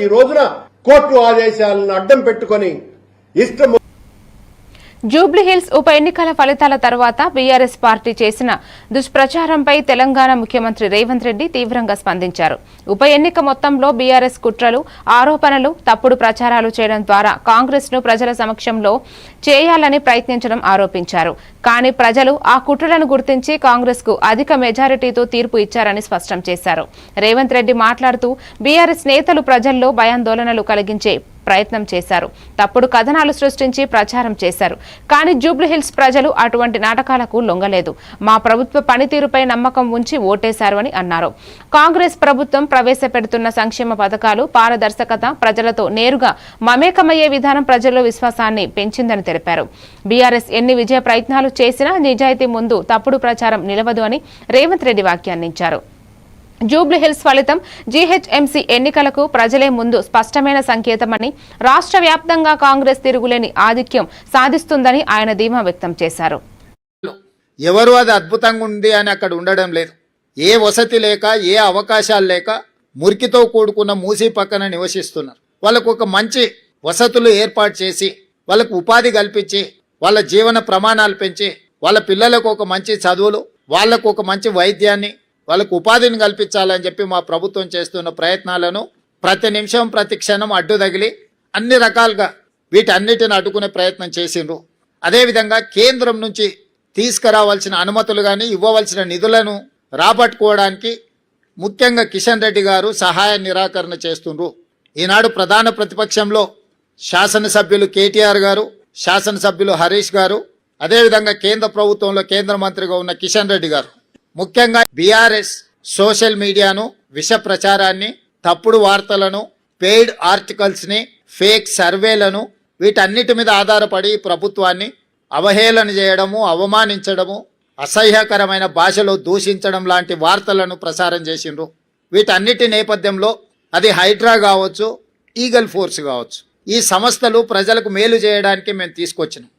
ఈ రోజున కోర్టు ఆదేశాలను అడ్డం పెట్టుకొని ఇష్టం జూబ్లీహిల్స్ ఉప ఎన్నికల ఫలితాల తర్వాత బీఆర్ఎస్ పార్టీ చేసిన దుష్ప్రచారంపై తెలంగాణ ముఖ్యమంత్రి రేవంత్ రెడ్డి తీవ్రంగా స్పందించారు. ఉప ఎన్నిక మొత్తంలో బీఆర్ఎస్ కుట్రలు ఆరోపణలు తప్పుడు ప్రచారాలు చేయడం ద్వారా కాంగ్రెస్ను ప్రజల సమక్షంలో చేయాలని ప్రయత్నించడం ఆరోపించారు. కానీ ప్రజలు ఆ కుట్రలను గుర్తించి కాంగ్రెస్కు అధిక మెజారిటీతో తీర్పు ఇచ్చారని స్పష్టం చేశారు. రేవంత్ రెడ్డి మాట్లాడుతూ బీఆర్ఎస్ నేతలు ప్రజల్లో భయాందోళనలు కలిగించే ప్రయత్నం చేశారు. తప్పుడు కథనాలు సృష్టించి ప్రచారం చేశారు. కానీ జూబ్లీహిల్స్ ప్రజలు అటువంటి నాటకాలకు లొంగలేదు. మా ప్రభుత్వ పనితీరుపై నమ్మకం ఉంచి ఓటేశారు అని అన్నారు. కాంగ్రెస్ ప్రభుత్వం ప్రవేశపెడుతున్న సంక్షేమ పథకాలు పారదర్శకత ప్రజలతో నేరుగా మమేకమయ్యే విధానం ప్రజల్లో విశ్వాసాన్ని పెంచిందని తెలిపారు. బీఆర్ఎస్ ఎన్ని విజయ ప్రయత్నాలు చేసినా నిజాయితీ ముందు తప్పుడు ప్రచారం నిలవదు అని రేవంత్ రెడ్డి వ్యాఖ్యానించారు. జూబ్లీహిల్స్ ఫలితం జీహెచ్ఎంసీ ఎన్నికలకు ప్రజలే ముందు స్పష్టమైన సంకేతమని రాష్ట్ర వ్యాప్తంగా కాంగ్రెస్ తిరుగులేని ఆధిక్యం సాధిస్తుందని ఆయన ధీమా వ్యక్తం చేశారు. ఎవరు అది అద్భుతంగా ఉంది అని అక్కడ ఉండడం లేదు. ఏ వసతి లేక ఏ అవకాశాలు లేక మురికితో కూడుకున్న మూసి పక్కన నివసిస్తున్నారు. వాళ్ళకు ఒక మంచి వసతులు ఏర్పాటు చేసి వాళ్ళకు ఉపాధి కల్పించి వాళ్ళ జీవన ప్రమాణాలు పెంచి వాళ్ళ పిల్లలకు ఒక మంచి చదువులు వాళ్ళకు ఒక మంచి వైద్యాన్ని వాళ్ళకు ఉపాధిని కల్పించాలని చెప్పి మా ప్రభుత్వం చేస్తున్న ప్రయత్నాలను ప్రతి నిమిషం ప్రతి క్షణం అడ్డు తగిలి అన్ని రకాలుగా వీటన్నిటిని అడ్డుకునే ప్రయత్నం చేసిండ్రు. అదేవిధంగా కేంద్రం నుంచి తీసుకురావాల్సిన అనుమతులు కానీ ఇవ్వవలసిన నిధులను రాబట్టుకోవడానికి ముఖ్యంగా కిషన్ రెడ్డి గారు సహాయ నిరాకరణ చేస్తుండ్రు. ఈనాడు ప్రధాన ప్రతిపక్షంలో శాసనసభ్యులు కేటీఆర్ గారు శాసనసభ్యులు హరీష్ గారు అదేవిధంగా కేంద్ర ప్రభుత్వంలో కేంద్ర మంత్రిగా ఉన్న కిషన్ రెడ్డి గారు. ముఖ్యంగా బీఆర్ఎస్ సోషల్ మీడియాను విష ప్రచారాన్ని తప్పుడు వార్తలను పెయిడ్ ఆర్టికల్స్ని ఫేక్ సర్వేలను వీటన్నిటి మీద ఆధారపడి ప్రభుత్వాన్ని అవహేళన చేయడము అవమానించడము అసహ్యకరమైన భాషలో దూషించడం లాంటి వార్తలను ప్రసారం చేసిండ్రు. వీటన్నిటి నేపథ్యంలో అది హైడ్రా కావచ్చు ఈగల్ ఫోర్స్ కావచ్చు. ఈ సంస్థలు ప్రజలకు మేలు చేయడానికి మేము తీసుకొచ్చినాం.